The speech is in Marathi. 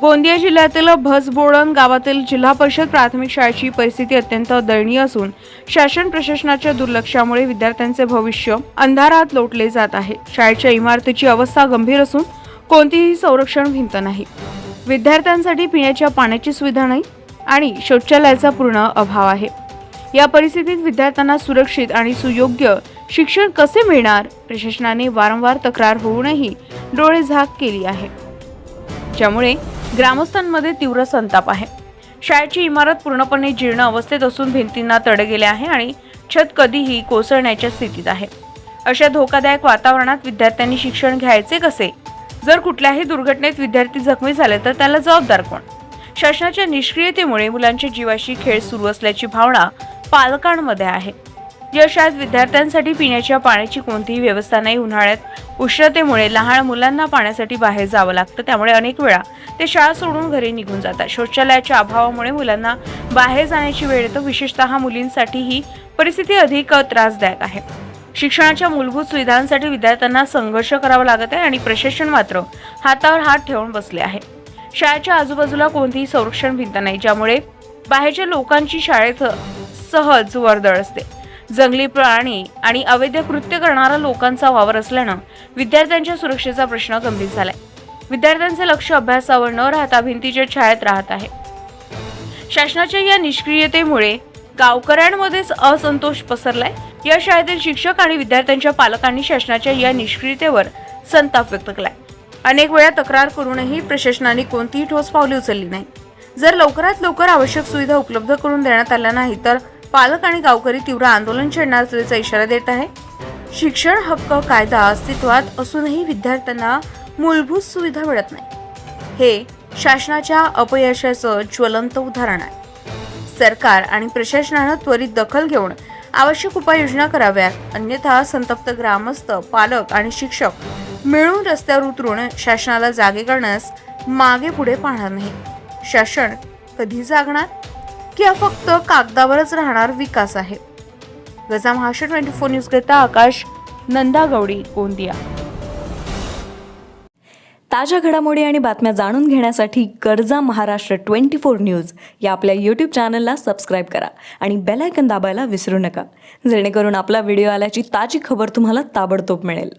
गोंदिया जिल्ह्यातील भसबोळण गावातील जिल्हा परिषद प्राथमिक शाळेची परिस्थिती अत्यंत दयनीय असून शासन प्रशासनाच्या दुर्लक्षामुळे विद्यार्थ्यांचे भविष्य अंधारात लोटले जात आहे. शाळेच्या इमारतीची अवस्था गंभीर असून कोणतीही संरक्षण भिंत नाही. विद्यार्थ्यांसाठी पिण्याच्या पाण्याची सुविधा नाही आणि शौचालयाचा पूर्ण अभाव आहे. या परिस्थितीत विद्यार्थ्यांना सुरक्षित आणि सुयोग्य शिक्षण कसे मिळणार? प्रशासनाने वारंवार तक्रार होऊनही डोळे झाक केली आहे. ज्यामुळे ग्रामस्थांमध्ये तीव्र संताप आहे. शाळेची इमारत पूर्णपणे जीर्ण अवस्थेत असून भिंतींना तडे गेले आहे आणि छत कधीही कोसळण्याच्या स्थितीत आहे. अशा धोकादायक वातावरणात विद्यार्थ्यांनी शिक्षण घ्यायचे कसे? जर कुठल्याही दुर्घटनेत विद्यार्थी जखमी झाले तर त्याला जबाबदार कोण? शासनाच्या निष्क्रियतेमुळे मुलांच्या जीवाशी खेळ सुरू असल्याची भावना पालकांमध्ये आहे. ज्या शाळेत विद्यार्थ्यांसाठी पिण्याच्या पाण्याची कोणतीही व्यवस्था नाही. उन्हाळ्यात उष्णतेमुळे लहान मुलांना पाण्यासाठी बाहेर जावं लागतं. त्यामुळे अनेक वेळा ते शाळा सोडून घरी निघून जातात. शौचालयाच्या अभावामुळे मुलांना बाहेर जाण्याची वेळ येतो. विशेषतः मुलींसाठी ही परिस्थिती अधिक त्रासदायक आहे. शिक्षणाच्या मूलभूत सुविधांसाठी विद्यार्थ्यांना संघर्ष करावा लागत आहे आणि प्रशासन मात्र हातावर हात ठेवून बसले आहे. शाळेच्या आजूबाजूला कोणतीही संरक्षण भिंत नाही ज्यामुळे बाहेरच्या लोकांची शाळेत सहज वर्दळ असते. जंगली प्राणी आणि अवैध कृत्य करणाऱ्या लोकांचा वावर असल्यानं विद्यार्थ्यांच्या सुरक्षेचा प्रश्न गंभीर झालाय. विद्यार्थ्यांचे लक्ष अभ्यासावर न राहता भिंतीच्या छायेत राहत आहे. शासनाच्या या निष्क्रियतेमुळे गावकऱ्यांमध्येच असंतोष पसरलाय. या शाळेतील शिक्षक आणि विद्यार्थ्यांच्या पालकांनी शासनाच्या या निष्क्रियतेवर संताप व्यक्त केलाय. अनेक वेळा तक्रार करूनही प्रशासनाने कोणतीही ठोस पावले उचलली नाही. जर लवकरात लवकर आवश्यक सुविधा उपलब्ध करून देण्यात आल्या नाही तर पालक आणि गावकरी तीव्र आंदोलन छेडणार असल्याचा इशारा देत आहे. शिक्षण हक्क कायदा अस्तित्वात असूनही विद्यार्थ्यांना मूलभूत सुविधा मिळत नाही. हे शासनाच्या अपयशाचं ज्वलंत उदाहरण आहे. सरकार आणि प्रशासनानं त्वरित दखल घेऊन आवश्यक उपाययोजना कराव्यात. अन्यथा संतप्त ग्रामस्थ पालक आणि शिक्षक मिळून रस्त्यावर उतरून शासनाला जागे करण्यास मागे पुढे पाहणार नाही. शासन कधी जागणार? की हा फक्त कागदावरच राहणार विकास आहे. गजा महाशय ट्वेंटी फोर न्यूज करता आकाश नंदागौडी गोंदिया. ताज्या घडामोडी आणि बातम्या जाणून घेण्यासाठी गरजा महाराष्ट्र ट्वेंटी फोर न्यूज या आपल्या यूट्यूब चॅनलला सबस्क्राईब करा आणि बेल आयकन दाबायला विसरू नका. जेणेकरून आपला व्हिडिओ आल्याची ताजी खबर तुम्हाला ताबडतोब मिळेल.